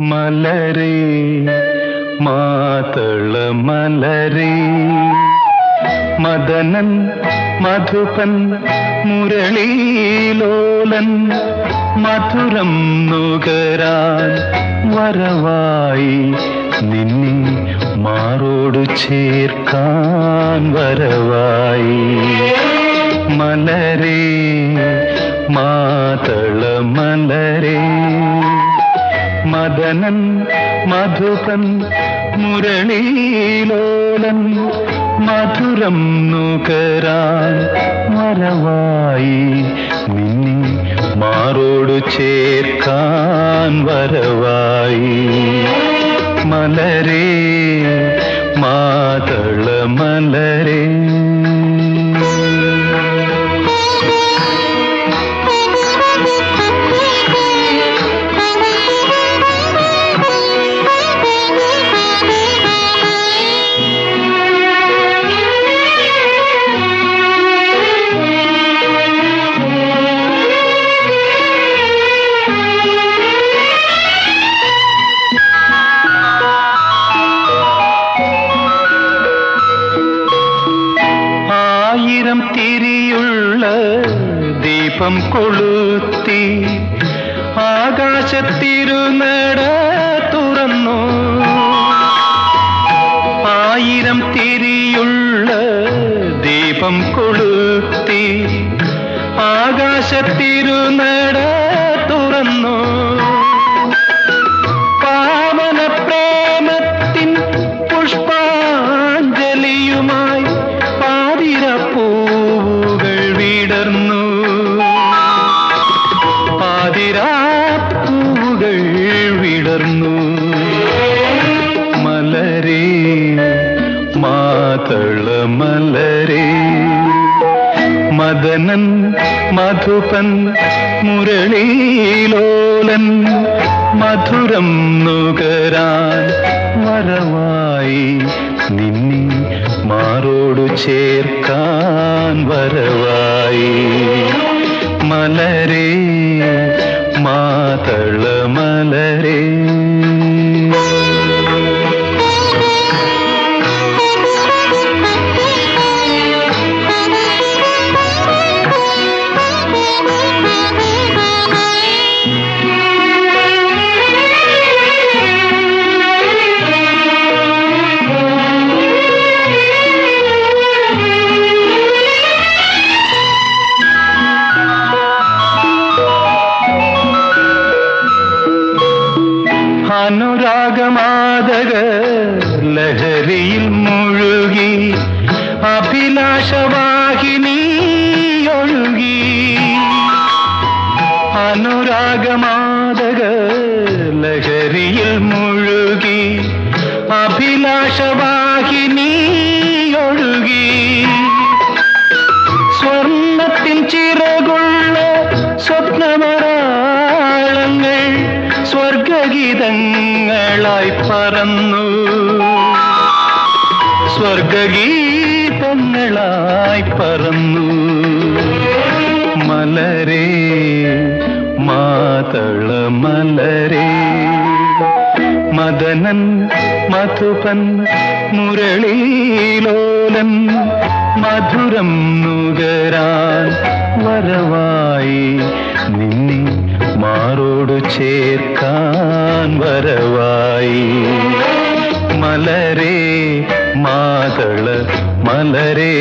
മലരേ മാതള മലരേ. മദനൻ മധുപൻ മുരളീലോലൻ മധുരം നുകരാൻ വരവായി നിന്നെ മാറോടു ചേർക്കാൻ വരവായി. മലരേ മദനൻ മധുപൻ മുരളീലോലൻ മധുരം നുകരാൻ മറവായി നിന്നെ മാറോടു ചേർക്കാൻ വരവായി. മലരേ ആയിരം തിരിയുള്ള ദീപം കൊളുത്തി ആകാശത്തിരുനട തുറന്നു. ആയിരം തിരിയുള്ള ദീപം കൊളുത്തി ആകാശത്തിരുനട തുറന്നു. പാതിര പൂവുകൾ വിടർന്നു. മലരേ മാതള മലരേ. മദനൻ മധുപൻ മുരളീലോലൻ മധുരം നുകരാൻ വരവായി നിന്നെ മാറോടു ചേർക്കാൻ വരവായി. മലരേ അനുരാഗമാതക ലഹരിയിൽ മുഴുകി അഭിലാഷവാഹിനി ഒഴുകി. അനുരാഗമാതക ലഹരിയിൽ മുഴുകി അഭിലാഷവാഹിനി ഒഴുകി. സ്വർണത്തിൻ ചിറകുള്ള സ്വപ്നമരാളങ്ങൾ സ്വർഗഗീതങ്ങളായി പറന്നു. സ്വർഗഗീതങ്ങളായി പറന്നു. മലരേ മാതള മലരേ. മദനൻ മധുപൻ മുരളീലോലൻ മധുരം നുകരാൻ വരവായി നിന്നെ മാറോടു ചേർക്കാൻ മാതള മലരേ.